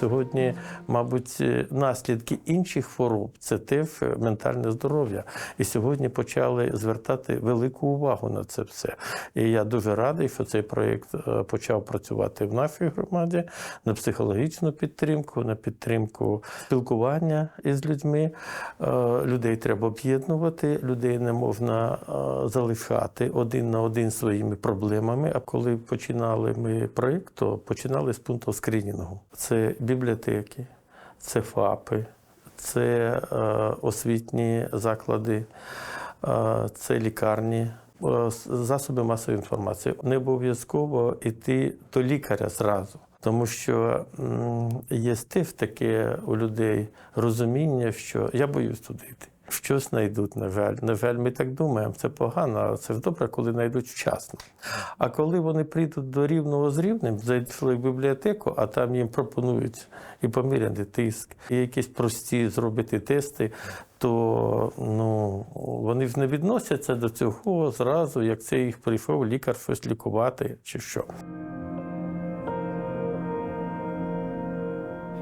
Сьогодні, мабуть, е, наслідки інших хвороб це теж ментальне здоров'я. І сьогодні почали звертати велику увагу на це все. І я дуже радий, що цей проєкт е, почав працювати в нашій громаді на психологічну підтримку, на підтримку спілкування із людьми. Е, Людей треба об'єднувати, людей не можна е, залишати один на один своїми проблемами. А коли починали ми проєкт, то починали з пункту скринінгу. Це бібліотеки, це ФАПи, це е, освітні заклади, е, це лікарні. е, Засоби масової інформації не обов'язково йти до лікаря зразу, тому що є стив таке у людей розуміння, що я боюсь туди йти. Щось знайдуть, на жаль. На жаль, ми так думаємо, це погано, це ж добре, коли знайдуть вчасно. А коли вони прийдуть до рівного з рівнем, зайшли в бібліотеку, а там їм пропонують і поміряти тиск, і якісь прості зробити тести, то ну, вони ж не відносяться до цього зразу, як це їх прийшов лікар щось лікувати чи що.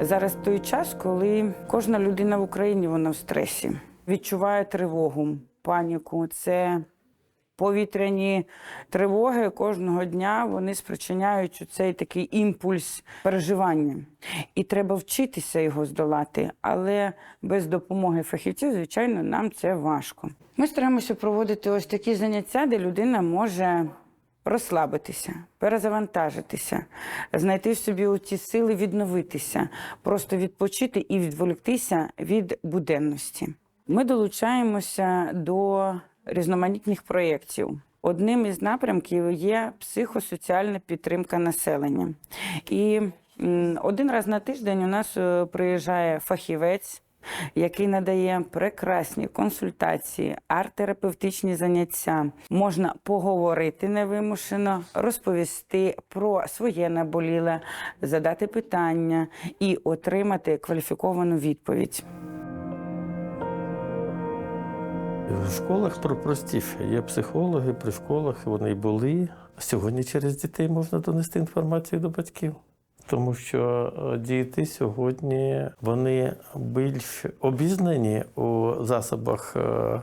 Зараз той час, коли кожна людина в Україні вона в стресі, відчуває тривогу, паніку. Це повітряні тривоги кожного дня вони спричиняють цей такий імпульс переживання. І треба вчитися його здолати, але без допомоги фахівців, звичайно, нам це важко. Ми стараємося проводити ось такі заняття, де людина може розслабитися, перезавантажитися, знайти в собі ці сили відновитися, просто відпочити і відволіктися від буденності. Ми долучаємося до різноманітних проєктів. Одним із напрямків є психосоціальна підтримка населення. І один раз на тиждень у нас е, приїжджає фахівець, який надає прекрасні консультації, арт-терапевтичні заняття. Можна поговорити невимушено, розповісти про своє наболіле, задати питання і отримати кваліфіковану відповідь. В школах про простіше. Є психологи при школах, вони були. Сьогодні через дітей можна донести інформацію до батьків. Тому що е, діти сьогодні вони більш обізнані у засобах е,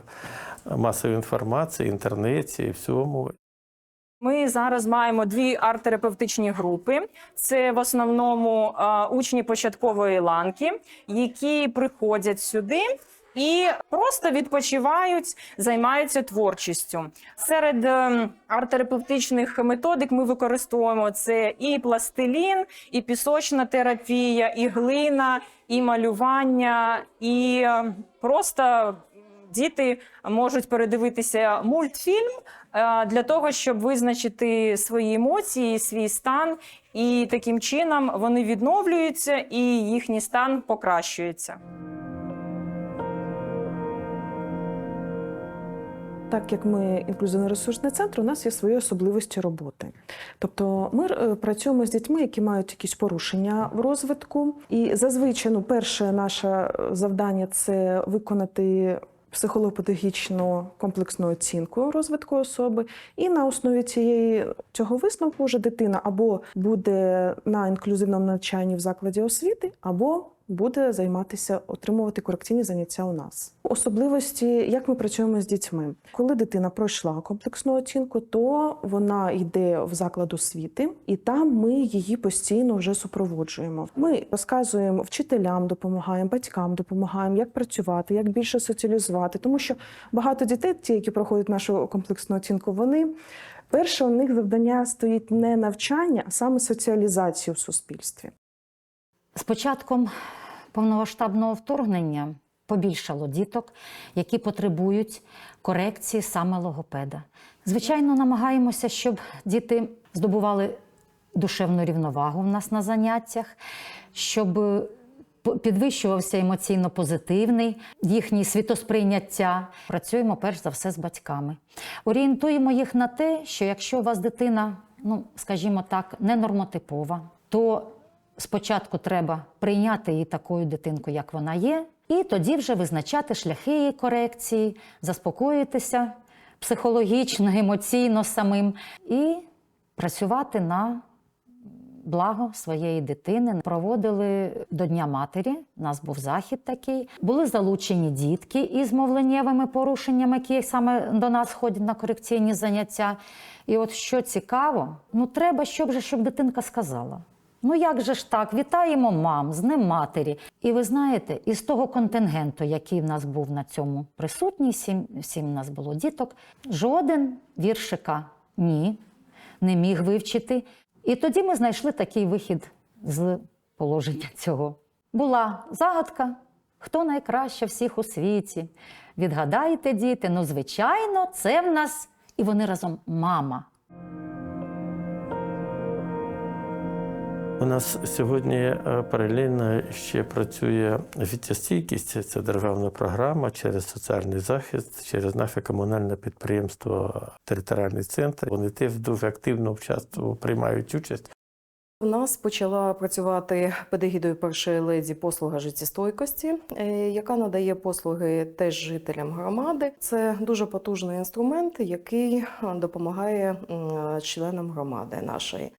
масової інформації, інтернеті і всьому. Ми зараз маємо дві арт-терапевтичні групи. Це в основному учні початкової ланки, які приходять сюди. І просто відпочивають, займаються творчістю. Серед ем, арт-терапевтичних методик ми використовуємо це і пластилін, і пісочна терапія, і глина, і малювання, і е, просто діти можуть передивитися мультфільм е, для того, щоб визначити свої емоції, свій стан, і таким чином вони відновлюються і їхній стан покращується. Так як ми інклюзивно-ресурсний центр, у нас є свої особливості роботи. Тобто ми е, працюємо з дітьми, які мають якісь порушення в розвитку. І зазвичай ну, перше наше е, завдання це виконати психолого-педагогічну комплексну оцінку розвитку особи. І на основі цієї цього висновку вже дитина або буде на інклюзивному навчанні в закладі освіти, або буде займатися, отримувати корекційні заняття у нас. Особливості, як ми працюємо з дітьми. Коли дитина пройшла комплексну оцінку, то вона йде в заклад освіти, і там ми її постійно вже супроводжуємо. Ми розказуємо вчителям, допомагаємо батькам, допомагаємо, як працювати, як більше соціалізувати, тому що багато дітей, ті, які проходять нашу комплексну оцінку, вони. Перше у них завдання стоїть не навчання, а саме соціалізацію в суспільстві. З початком повномасштабного вторгнення побільшало діток, які потребують корекції саме логопеда. Звичайно, намагаємося, щоб діти здобували душевну рівновагу в нас на заняттях, щоб підвищувався емоційно позитивний їхнє світосприйняття. Працюємо перш за все з батьками. Орієнтуємо їх на те, що якщо у вас дитина, ну скажімо так, ненормотипова, то спочатку треба прийняти її такою дитинкою, як вона є, і тоді вже визначати шляхи її корекції, заспокоїтися психологічно, емоційно самим і працювати на благо своєї дитини. Проводили до Дня матері. У нас був захід такий. Були залучені дітки із мовленнєвими порушеннями, які саме до нас ходять на корекційні заняття. І от що цікаво, ну треба, щоб же щоб дитинка сказала. Ну як же ж так? Вітаємо мам з Днем матері. І ви знаєте, із того контингенту, який в нас був на цьому присутній, сім, сім в нас було діток, жоден віршика ні, не міг вивчити. І тоді ми знайшли такий вихід з положення цього. Була загадка, хто найкраще всіх у світі. Відгадайте, діти, ну, звичайно, це в нас. І вони разом мама. У нас сьогодні е, паралельно ще працює життєстійкість. Це державна програма через соціальний захист, через наше комунальне підприємство Територіальний центр. Вони теж дуже активно вчасно приймають участь. У нас почала працювати під егідою першої леді послуга життєстойкості, е, яка надає послуги теж жителям громади. Це дуже потужний інструмент, який е, допомагає членам громади нашої.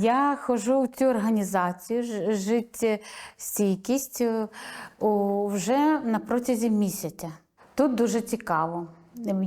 Я хожу в цю організацію життєстійкість е, вже на протязі місяця. Тут дуже цікаво.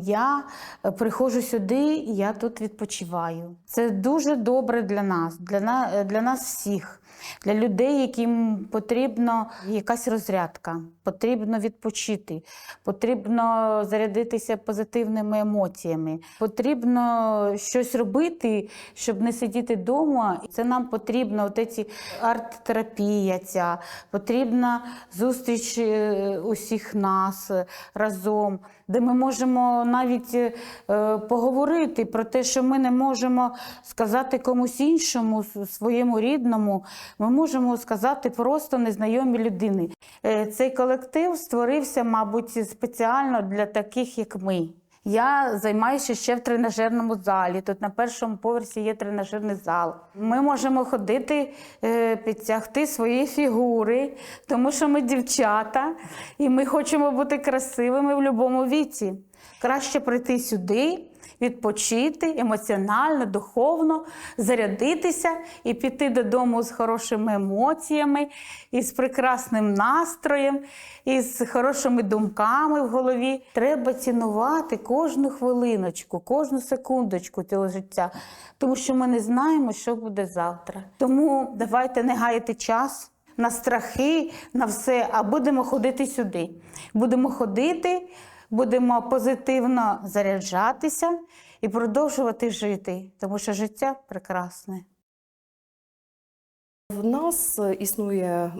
Я е, приходжу сюди, я тут відпочиваю. Це дуже добре для нас, для, нас, для нас всіх, для людей, яким потрібна якась розрядка, потрібно відпочити, потрібно зарядитися позитивними емоціями, потрібно щось робити, щоб не сидіти вдома. Це нам потрібно от ці арт-терапія, ця потрібна зустріч е, усіх нас разом, де ми можемо навіть е, поговорити про те, що ми не можемо сказати комусь іншому, своєму рідному. Ми можемо сказати просто незнайомій людині. Е, Цей колектив створився, мабуть, спеціально для таких, як ми. Я займаюся ще в тренажерному залі. Тут на першому поверсі є тренажерний зал. Ми можемо ходити, е, підтягти свої фігури, тому що ми дівчата, і ми хочемо бути красивими в будь-якому віці. Краще прийти сюди, відпочити емоціонально, духовно, зарядитися і піти додому з хорошими емоціями, і з прекрасним настроєм, і з хорошими думками в голові. Треба цінувати кожну хвилиночку, кожну секундочку цього життя, тому що ми не знаємо, що буде завтра. Тому давайте не гаяти час. На страхи, на все, а будемо ходити сюди. Будемо ходити, будемо позитивно заряджатися і продовжувати жити, тому що життя прекрасне. В нас е, існує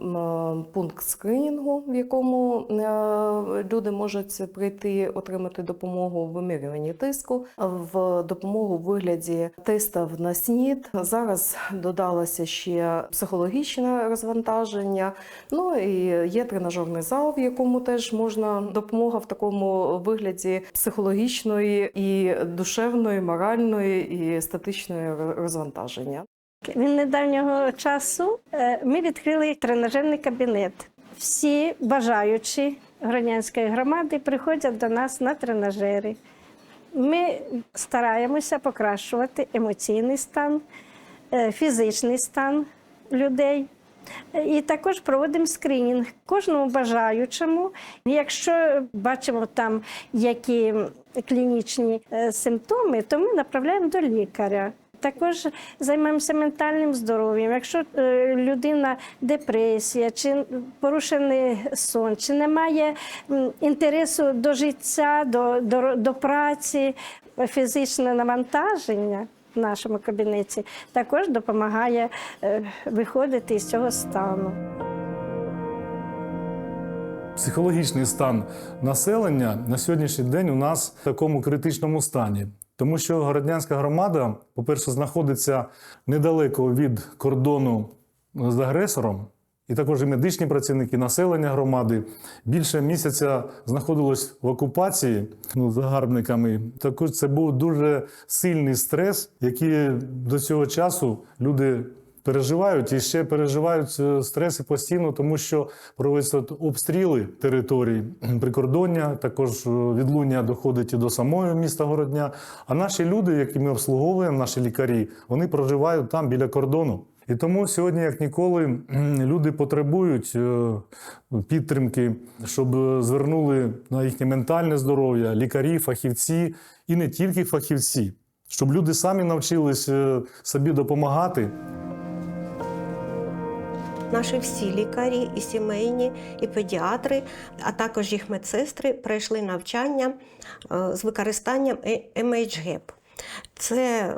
пункт скринінгу, в якому е, люди можуть прийти отримати допомогу в вимірюванні тиску, в допомогу в вигляді тестів на СНІД. Зараз додалося ще психологічне розвантаження. Ну і є тренажерний зал, в якому теж можна допомога в такому вигляді психологічної і душевної, моральної і естетичної розвантаження. Від недавнього часу е, ми відкрили тренажерний кабінет. Всі бажаючі громадянської громади приходять до нас на тренажери. Ми стараємося покращувати емоційний стан, е, фізичний стан людей. І також проводимо скринінг кожному бажаючому. Якщо бачимо там які клінічні е, симптоми, то ми направляємо до лікаря. Також займаємося ментальним здоров'ям. Якщо е, людина депресія, чи порушений сон, чи немає інтересу до життя, до, до, до праці, фізичне навантаження в нашому кабінеті також допомагає е, виходити з цього стану. Психологічний стан населення на сьогоднішній день у нас в такому критичному стані. Тому що Городнянська громада, по-перше, знаходиться недалеко від кордону з агресором, і також і медичні працівники населення громади більше місяця знаходилось в окупації ну, загарбниками. Також це був дуже сильний стрес, який до цього часу люди переживають і ще переживають е, стреси постійно, тому що проводяться обстріли територій прикордоння, також е, відлуння доходить і до самого міста Городня. А наші люди, які ми обслуговуємо, наші лікарі, вони проживають там біля кордону. І тому сьогодні, як ніколи, люди потребують е, підтримки, щоб звернули на їхнє ментальне здоров'я лікарі, фахівці і не тільки фахівці, щоб люди самі навчились собі допомагати. Наші всі лікарі, і сімейні, і педіатри, а також їх медсестри пройшли навчання е, з використанням е- MHGAP. Це е,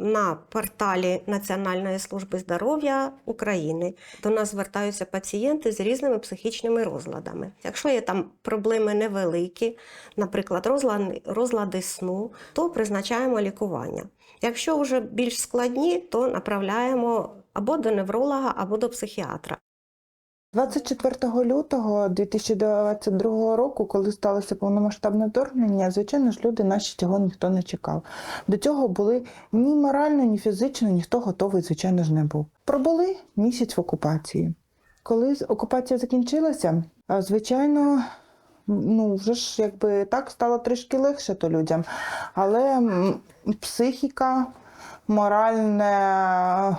на порталі Національної служби здоров'я України. До нас звертаються пацієнти з різними психічними розладами. Якщо є там проблеми невеликі, наприклад, розлади, розлади сну, то призначаємо лікування. Якщо вже більш складні, то направляємо або до невролога, або до психіатра. 24 лютого 2022 року, коли сталося повномасштабне вторгнення, звичайно ж, люди наші цього ніхто не чекав. До цього були ні морально, ні фізично, ніхто готовий, звичайно ж, не був. Пробули місяць в окупації. Коли окупація закінчилася, звичайно, ну вже ж якби так стало трішки легше то людям. Але психіка, моральне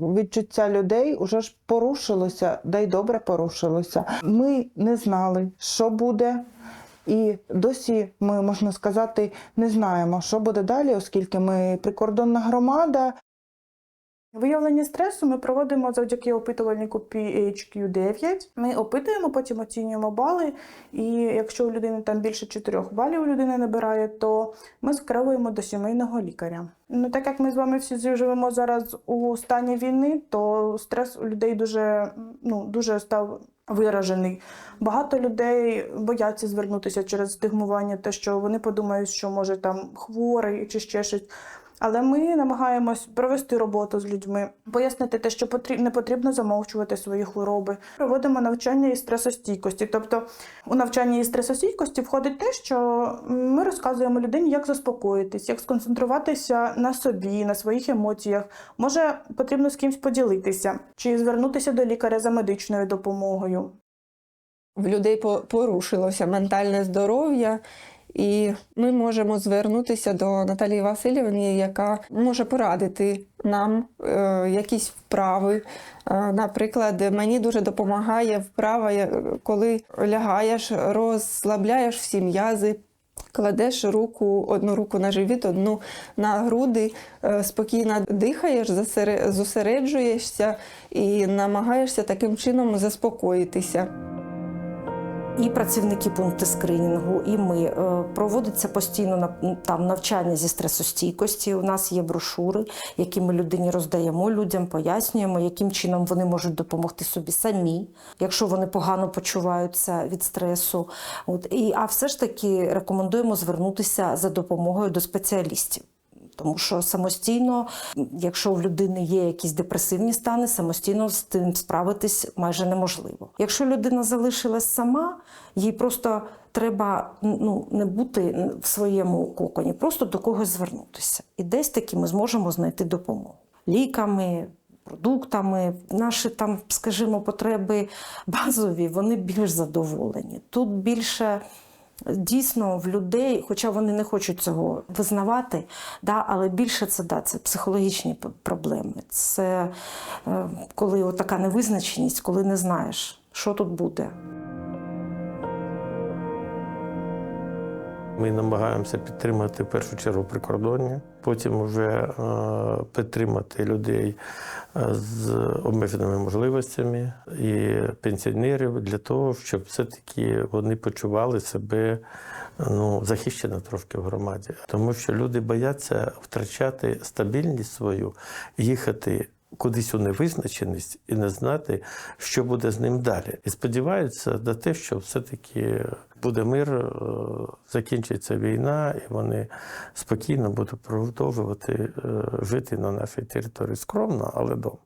відчуття людей уже ж порушилося, да й добре порушилося. Ми не знали, що буде. І досі ми, можна сказати, не знаємо, що буде далі, оскільки ми прикордонна громада. Виявлення стресу ми проводимо завдяки опитувальнику PHQ-9. Ми опитуємо, потім оцінюємо бали. І якщо у людини там більше 4 балів людина набирає, то ми скеровуємо до сімейного лікаря. Ну так як ми з вами всі живемо зараз у стані війни, то стрес у людей дуже, ну, дуже став виражений. Багато людей бояться звернутися через стигмування, те, що вони подумають, що може там хворий чи ще щось. Але ми намагаємось провести роботу з людьми, пояснити те, що не потрібно замовчувати свої хвороби. Проводимо навчання із стресостійкості. Тобто у навчанні із стресостійкості входить те, що ми розказуємо людині, як заспокоїтись, як сконцентруватися на собі, на своїх емоціях. Може, потрібно з кимось поділитися, чи звернутися до лікаря за медичною допомогою. в людей по- порушилося ментальне здоров'я, і ми можемо звернутися до Наталії Васильівни, яка може порадити нам е, якісь вправи. Е, наприклад, мені дуже допомагає вправа, коли лягаєш, розслабляєш всі м'язи. Кладеш руку, одну руку на живіт, одну на груди, е, спокійно дихаєш, зосереджуєшся і намагаєшся таким чином заспокоїтися. І працівники пункту скринінгу, і ми Е, проводиться постійно на- там навчання зі стресостійкості. У нас є брошури, які ми людині роздаємо людям, пояснюємо, яким чином вони можуть допомогти собі самі, якщо вони погано почуваються від стресу. От і а все ж таки рекомендуємо звернутися за допомогою до спеціалістів. Тому що самостійно, якщо в людини є якісь депресивні стани, самостійно з тим справитись майже неможливо. Якщо людина залишилась сама, їй просто треба ну, не бути в своєму коконі, просто до когось звернутися. І десь таки ми зможемо знайти допомогу ліками. Продуктами, наші там, скажімо, потреби базові, вони більш задоволені. Тут більше дійсно в людей, хоча вони не хочуть цього визнавати, да, але більше це да, це психологічні проблеми. Це е, коли така невизначеність, коли не знаєш, що тут буде. Ми намагаємося підтримати в першу чергу прикордоння, потім вже е, підтримати людей е, з обмеженими можливостями і пенсіонерів для того, щоб все-таки вони почували себе ну, захищено трошки в громаді. Тому що люди бояться втрачати стабільність свою, їхати. Кудись у невизначеність і не знати, що буде з ним далі. І сподіваються на те, що все-таки буде мир, е, закінчиться війна, і вони спокійно будуть продовжувати е, жити на нашій території скромно, але вдома.